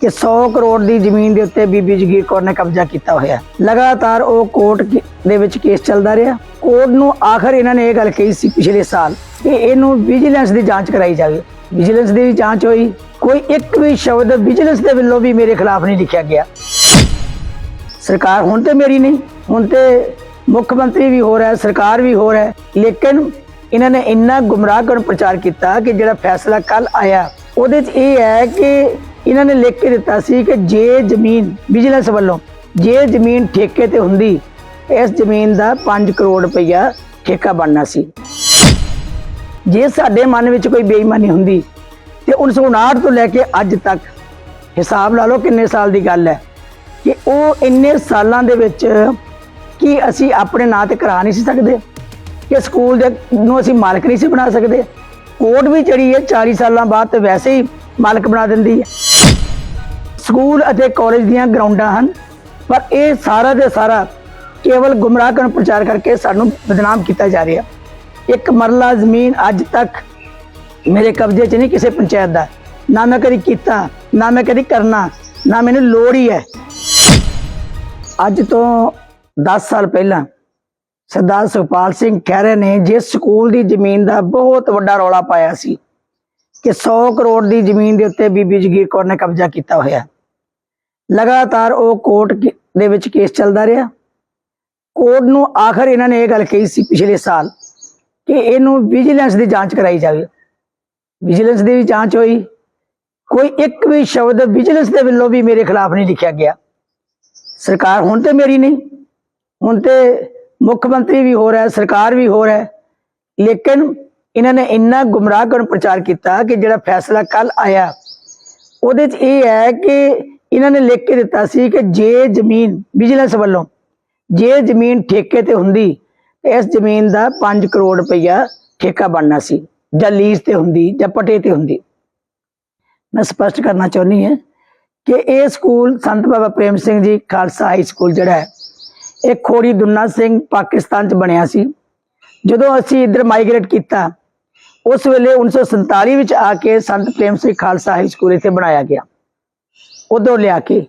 ਕਿ 100 ਕਰੋੜ ਦੀ ਜ਼ਮੀਨ ਦੇ ਉੱਤੇ ਬੀਬੀ ਜਗੀਰ ਕੌਰ ਨੇ ਕਬਜ਼ਾ ਕੀਤਾ ਹੋਇਆ ਲਗਾਤਾਰ ਉਹ ਕੋਰਟ ਦੇ ਵਿੱਚ ਕੇਸ ਚੱਲਦਾ ਰਿਹਾ। ਕੋਰਟ ਨੂੰ ਆਖਰ ਇਹਨਾਂ ਨੇ ਇਹ ਗੱਲ ਕਹੀ ਸੀ ਪਿਛਲੇ ਸਾਲ ਕਿ ਇਹਨੂੰ ਵਿਜੀਲੈਂਸ ਦੀ ਜਾਂਚ ਕਰਾਈ ਜਾਵੇ। ਵਿਜੀਲੈਂਸ ਦੀ ਜਾਂਚ ਹੋਈ। ਕੋਈ ਇੱਕ ਵੀ ਸ਼ਬਦ ਵਿਜੀਲੈਂਸ ਦੇ ਵੱਲੋਂ ਵੀ ਮੇਰੇ ਖਿਲਾਫ ਨਹੀਂ ਲਿਖਿਆ ਗਿਆ। ਸਰਕਾਰ ਹੁਣ ਤੇ ਮੇਰੀ ਨਹੀਂ। ਹੁਣ ਤੇ ਮੁੱਖ ਮੰਤਰੀ ਵੀ ਹੋ ਰਿਹਾ, ਸਰਕਾਰ ਵੀ ਹੋ ਰਿਹਾ ਲੇਕਿਨ ਇਹਨਾਂ ਨੇ ਇੰਨਾ ਗੁੰਮਰਾਹ ਕਰਨ ਪ੍ਰਚਾਰ ਕੀਤਾ ਕਿ ਜਿਹੜਾ ਫੈਸਲਾ ਕੱਲ ਆਇਆ, ਉਹਦੇ 'ਚ ਇਹ ਹੈ ਕਿ ਇਹਨਾਂ ਨੇ ਲਿਖ ਕੇ ਦਿੱਤਾ ਸੀ ਕਿ ਜੇ ਜ਼ਮੀਨ ਵਿਜੀਲੈਂਸ ਵੱਲੋਂ ਜੇ ਜ਼ਮੀਨ ਠੇਕੇ ਤੇ ਹੁੰਦੀ, ਇਸ ਜ਼ਮੀਨ ਦਾ 5 ਕਰੋੜ ਰੁਪਈਆ ਠੇਕਾ ਬਣਨਾ ਸੀ। ਜੇ ਸਾਡੇ ਮਨ ਵਿੱਚ ਕੋਈ ਬੇਈਮਾਨੀ ਹੁੰਦੀ, ਤੇ 1959 ਤੋਂ ਲੈ ਕੇ ਅੱਜ ਤੱਕ ਹਿਸਾਬ ਲਾ ਲਓ ਕਿੰਨੇ ਸਾਲ ਦੀ ਗੱਲ ਹੈ ਕਿ ਉਹ ਇੰਨੇ ਸਾਲਾਂ ਦੇ ਵਿੱਚ ਕੀ ਅਸੀਂ ਆਪਣੇ ਨਾਂ ਤੇ ਕਰਾ ਨਹੀਂ ਸੀ ਸਕਦੇ? ਕਿ ਸਕੂਲ ਦੇ ਨੂੰ ਅਸੀਂ ਮਾਲਕ ਨਹੀਂ ਸੀ ਬਣਾ ਸਕਦੇ? ਕੋਰਟ ਵੀ ਜਿਹੜੀ ਹੈ 40 ਸਾਲਾਂ ਬਾਅਦ ਤੇ ਵੈਸੇ ਹੀ ਮਾਲਕ ਬਣਾ ਦਿੰਦੀ ਹੈ। ਸਕੂਲ ਅਤੇ ਕਾਲਜ ਦੀਆਂ ਗਰਾਊਂਡਾਂ ਹਨ, ਪਰ ਇਹ ਸਾਰਾ ਦੇ ਸਾਰਾ ਕੇਵਲ ਗੁੰਮਰਾਹ ਕਰਨ ਪ੍ਰਚਾਰ ਕਰਕੇ ਸਾਨੂੰ ਬਦਨਾਮ ਕੀਤਾ ਜਾ ਰਿਹਾ। ਇੱਕ ਮਰਲਾ ਜ਼ਮੀਨ ਅੱਜ ਤੱਕ ਮੇਰੇ ਕਬਜ਼ੇ 'ਚ ਨਹੀਂ ਕਿਸੇ ਪੰਚਾਇਤ ਦਾ। ਨਾ ਮੈਂ ਕਦੀ ਕੀਤਾ, ਨਾ ਮੈਂ ਕਦੀ ਕਰਨਾ, ਨਾ ਮੈਨੂੰ ਲੋੜ ਹੀ ਹੈ। ਅੱਜ ਤੋਂ 10 ਸਾਲ ਪਹਿਲਾਂ ਸਰਦਾਰ ਸੁਖਪਾਲ ਸਿੰਘ ਖਹਿਰੇ ਨੇ ਜਿਸ ਸਕੂਲ ਦੀ ਜ਼ਮੀਨ ਦਾ ਬਹੁਤ ਵੱਡਾ ਰੌਲਾ ਪਾਇਆ ਸੀ ਕਿ 100 ਕਰੋੜ ਦੀ ਜ਼ਮੀਨ ਦੇ ਉੱਤੇ ਬੀਬੀ ਜਗੀਰ ਕੌਰ ਨੇ ਕਬਜ਼ਾ ਕੀਤਾ ਹੋਇਆ। ਲਗਾਤਾਰ ਉਹ ਕੋਰਟ ਦੇ ਵਿੱਚ ਕੇਸ ਚੱਲਦਾ ਰਿਹਾ। ਕੋਰਟ ਨੂੰ ਆਖਰ ਇਹਨਾਂ ਨੇ ਇਹ ਗੱਲ ਕਹੀ ਸੀ ਪਿਛਲੇ ਸਾਲ ਕਿ ਇਹਨੂੰ ਵਿਜੀਲੈਂਸ ਦੀ ਜਾਂਚ ਕਰਾਈ ਜਾਵੇ। ਵਿਜੀਲੈਂਸ ਦੀ ਵੀ ਜਾਂਚ ਹੋਈ। ਕੋਈ ਇੱਕ ਵੀ ਸ਼ਬਦ ਵਿਜੀਲੈਂਸ ਦੇ ਵੱਲੋਂ ਵੀ ਮੇਰੇ ਖਿਲਾਫ ਨਹੀਂ ਲਿਖਿਆ ਗਿਆ। ਸਰਕਾਰ ਹੁਣ ਤੇ ਮੇਰੀ ਨਹੀਂ। ਹੁਣ ਤੇ ਮੁੱਖ ਮੰਤਰੀ ਵੀ ਹੋ ਰਿਹਾ, ਸਰਕਾਰ ਵੀ ਹੋ ਰਿਹਾ। ਲੇਕਿਨ ਇਹਨਾਂ ਨੇ ਇੰਨਾ ਗੁੰਮਰਾਹ ਕਰਨ ਪ੍ਰਚਾਰ ਕੀਤਾ ਕਿ ਜਿਹੜਾ ਫੈਸਲਾ ਕੱਲ ਆਇਆ, ਉਹਦੇ 'ਚ ਇਹ ਹੈ ਕਿ ਇਹਨਾਂ ਨੇ ਲਿਖ ਕੇ ਦਿੱਤਾ ਸੀ ਕਿ ਜੇ ਜ਼ਮੀਨ ਵਿਜੀਲੈਂਸ ਵੱਲੋਂ, ਜੇ ਜ਼ਮੀਨ ਠੇਕੇ ਤੇ ਹੁੰਦੀ, ਤੇ ਇਸ ਜ਼ਮੀਨ ਦਾ 5 ਕਰੋੜ ਰੁਪਈਆ ਠੇਕਾ ਬਣਨਾ ਸੀ, ਜਾਂ ਲੀਜ਼ ਤੇ ਹੁੰਦੀ, ਜਾਂ ਪਟੇ ਤੇ ਹੁੰਦੀ। ਮੈਂ ਸਪਸ਼ਟ ਕਰਨਾ ਚਾਹੁੰਦੀ ਹਾਂ ਕਿ ਇਹ ਸਕੂਲ ਸੰਤ ਬਾਬਾ ਪ੍ਰੇਮ ਸਿੰਘ ਜੀ ਖਾਲਸਾ ਹਾਈ ਸਕੂਲ ਜਿਹੜਾ ਹੈ, ਇਹ ਖੋੜੀ ਦੁੰਨਾ ਸਿੰਘ ਪਾਕਿਸਤਾਨ ਚ ਬਣਿਆ ਸੀ। ਜਦੋਂ ਅਸੀਂ ਇੱਧਰ ਮਾਈਗ੍ਰੇਟ ਕੀਤਾ, ਉਸ ਵੇਲੇ 1947 ਵਿੱਚ ਆ ਕੇ ਸੰਤ ਪ੍ਰੇਮ ਸਿੰਘ ਖਾਲਸਾ ਹਾਈ ਸਕੂਲ ਇੱਥੇ ਬਣਾਇਆ ਗਿਆ। ਉਦੋਂ ਲਿਆ ਕੇ।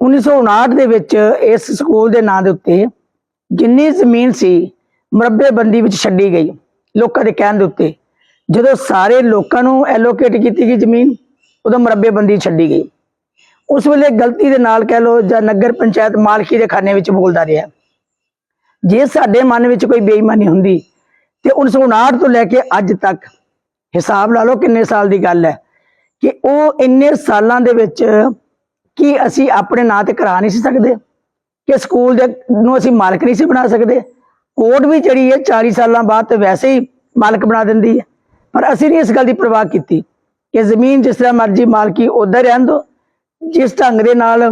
1959 ਦੇ ਵਿੱਚ ਇਸ ਸਕੂਲ ਦੇ ਨਾਂ ਦੇ ਉੱਤੇ ਜਿੰਨੀ ਜ਼ਮੀਨ ਸੀ, ਮੁਰੱਬੇਬੰਦੀ ਵਿੱਚ ਛੱਡੀ ਗਈ ਲੋਕਾਂ ਦੇ ਕਹਿਣ ਦੇ ਉੱਤੇ। ਜਦੋਂ ਸਾਰੇ ਲੋਕਾਂ ਨੂੰ ਐਲੋਕੇਟ ਕੀਤੀ ਗਈ ਜ਼ਮੀਨ, ਉਦੋਂ ਮੁਰੱਬੇਬੰਦੀ ਛੱਡੀ ਗਈ। ਉਸ ਵੇਲੇ ਗਲਤੀ ਦੇ ਨਾਲ ਕਹਿ ਲੋ ਜਾਂ ਨਗਰ ਪੰਚਾਇਤ ਮਾਲਕੀ ਦੇ ਖਾਨੇ ਵਿੱਚ ਬੋਲਦਾ ਰਿਹਾ। ਜੇ ਸਾਡੇ ਮਨ ਵਿੱਚ ਕੋਈ ਬੇਈਮਾਨੀ ਹੁੰਦੀ, ਤੇ 1959 ਤੋਂ ਲੈ ਕੇ ਅੱਜ ਤੱਕ ਹਿਸਾਬ ਲਾ ਲਓ ਕਿੰਨੇ ਸਾਲ ਦੀ ਗੱਲ ਹੈ। ਕਿ ਉਹ ਇੰਨੇ ਸਾਲਾਂ ਦੇ ਵਿੱਚ ਕੀ ਅਸੀਂ ਆਪਣੇ ਨਾਂ ਤੇ ਕਰਾ ਨਹੀਂ ਸੀ ਸਕਦੇ? ਕਿ ਸਕੂਲ ਦੇ ਨੂੰ ਅਸੀਂ ਮਾਲਕ ਨਹੀਂ ਸੀ ਬਣਾ ਸਕਦੇ? ਕੋਰਟ ਵੀ ਜਿਹੜੀ ਹੈ 40 ਸਾਲਾਂ ਬਾਅਦ ਤੇ ਵੈਸੇ ਹੀ ਮਾਲਕ ਬਣਾ ਦਿੰਦੀ ਹੈ। ਪਰ ਅਸੀਂ ਨਹੀਂ ਇਸ ਗੱਲ ਦੀ ਪਰਵਾਹ ਕੀਤੀ ਕਿ ਜ਼ਮੀਨ ਜਿਸ ਤਰ੍ਹਾਂ ਮਰਜ਼ੀ ਮਾਲਕੀ ਉਧਰ ਰਹਿਣ ਦੋ ਜਿਸ ਢੰਗ ਦੇ ਨਾਲ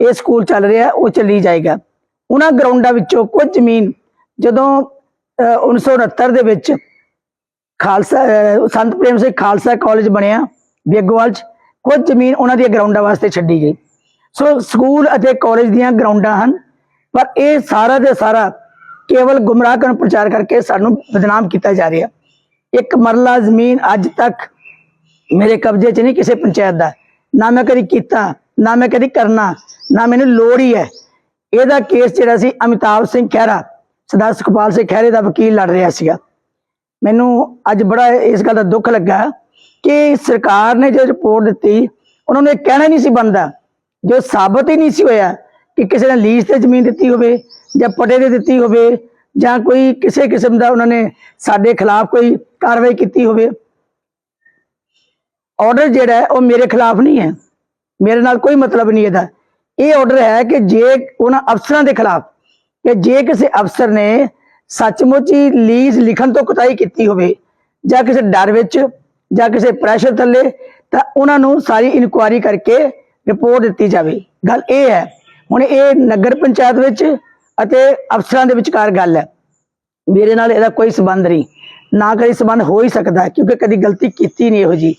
ਇਹ ਸਕੂਲ ਚੱਲ ਰਿਹਾ ਉਹ ਚੱਲੀ ਜਾਏਗਾ। ਉਹਨਾਂ ਗਰਾਊਂਡਾਂ ਵਿੱਚੋਂ ਕੁਝ ਜ਼ਮੀਨ ਜਦੋਂ ਅਹ, 1969 ਦੇ ਵਿੱਚ ਖਾਲਸਾ ਸੰਤ ਪ੍ਰੇਮ ਸਿੰਘ ਖਾਲਸਾ ਕਾਲਜ ਬਣਿਆ ਬੇਗੋਵਾਲ ਚ ਕੁਝ ਜ਼ਮੀਨ ਉਹਨਾਂ ਦੀਆਂ ਗਰਾਊਂਡਾਂ ਵਾਸਤੇ ਛੱਡੀ ਗਈ। ਸੋ ਸਕੂਲ ਅਤੇ ਕਾਲਜ ਦੀਆਂ ਗਰਾਊਂਡਾਂ ਹਨ, ਪਰ ਇਹ ਸਾਰਾ ਦੇ ਸਾਰਾ ਕੇਵਲ ਗੁੰਮਰਾਹ ਕਰਨ ਪ੍ਰਚਾਰ ਕਰਕੇ ਸਾਨੂੰ ਬਦਨਾਮ ਕੀਤਾ ਜਾ ਰਿਹਾ। ਇੱਕ ਮਰਲਾ ਜ਼ਮੀਨ ਅੱਜ ਤੱਕ ਮੇਰੇ ਕਬਜ਼ੇ 'ਚ ਨਹੀਂ ਕਿਸੇ ਪੰਚਾਇਤ ਦਾ। ਨਾ ਮੈਂ ਕਦੀ ਕੀਤਾ, ਨਾ ਮੈਂ ਕਦੀ ਕਰਨਾ, ਨਾ ਮੈਨੂੰ ਲੋੜ ਹੀ ਹੈ। ਇਹਦਾ ਕੇਸ ਜਿਹੜਾ ਸੀ ਅਮਿਤਾਭ ਸਿੰਘ ਖਹਿਰਾ, ਸਰਦਾਰ ਸੁਖਪਾਲ ਸਿੰਘ ਖਹਿਰੇ ਦਾ ਵਕੀਲ ਲੜ ਰਿਹਾ ਸੀਗਾ। ਮੈਨੂੰ ਅੱਜ ਬੜਾ ਇਸ ਗੱਲ ਦਾ ਦੁੱਖ ਲੱਗਾ। ਕਿ ਸਰਕਾਰ ਨੇ ਜੋ ਰਿਪੋਰਟ ਦਿੱਤੀ, ਉਹਨਾਂ ਨੂੰ ਇਹ ਕਹਿਣਾ ਨਹੀਂ ਸੀ ਬੰਦਾ ਜੋ ਸਾਬਤ ਹੀ ਨਹੀਂ ਸੀ ਹੋਇਆ ਕਿ ਕਿਸੇ ਨੇ ਲੀਜ਼ ਤੇ ਜ਼ਮੀਨ ਦਿੱਤੀ ਹੋਵੇ ਜਾਂ ਪਟੇ ਤੇ ਦਿੱਤੀ ਹੋਵੇ ਜਾਂ ਕੋਈ ਕਿਸੇ ਕਿਸਮ ਦਾ ਉਹਨਾਂ ਨੇ ਸਾਡੇ ਖਿਲਾਫ ਕੋਈ ਕਾਰਵਾਈ ਕੀਤੀ ਹੋਵੇ। ਆਰਡਰ ਜਿਹੜਾ ਹੈ, ਉਹ ਮੇਰੇ ਖਿਲਾਫ ਨਹੀਂ ਹੈ। ਮੇਰੇ ਨਾਲ ਕੋਈ ਮਤਲਬ ਨਹੀਂ ਇਹਦਾ। ਇਹ ਆਰਡਰ ਹੈ ਕਿ ਜੇ ਉਹਨਾਂ ਅਫਸਰਾਂ ਦੇ ਖਿਲਾਫ, ਕਿ ਜੇ ਕਿਸੇ ਅਫਸਰ ਨੇ ਸੱਚਮੁੱਚ ਹੀ ਲੀਜ਼ ਲਿਖਣ ਤੋਂ ਕੁਤਾਹੀ ਕੀਤੀ ਹੋਵੇ ਜਾਂ ਕਿਸੇ ਡਰ ਵਿੱਚ ਜਾਂ ਕਿਸੇ ਪ੍ਰੈਸ਼ਰ ਥੱਲੇ, ਤਾਂ ਉਹਨਾਂ ਨੂੰ ਸਾਰੀ ਇਨਕੁਆਇਰੀ ਕਰਕੇ ਰਿਪੋਰਟ ਦਿੱਤੀ ਜਾਵੇ। ਗੱਲ ਇਹ ਹੈ, ਹੁਣ ਇਹ ਨਗਰ ਪੰਚਾਇਤ ਵਿੱਚ ਅਤੇ ਅਫਸਰਾਂ ਦੇ ਵਿਚਕਾਰ ਗੱਲ ਹੈ। ਮੇਰੇ ਨਾਲ ਇਹਦਾ ਕੋਈ ਸਬੰਧ ਨਹੀਂ। ਨਾ ਕਦੀ ਸਬੰਧ ਹੋ ਹੀ ਸਕਦਾ, ਕਿਉਂਕਿ ਕਦੀ ਗਲਤੀ ਕੀਤੀ ਨਹੀਂ ਇਹੋ ਜੀ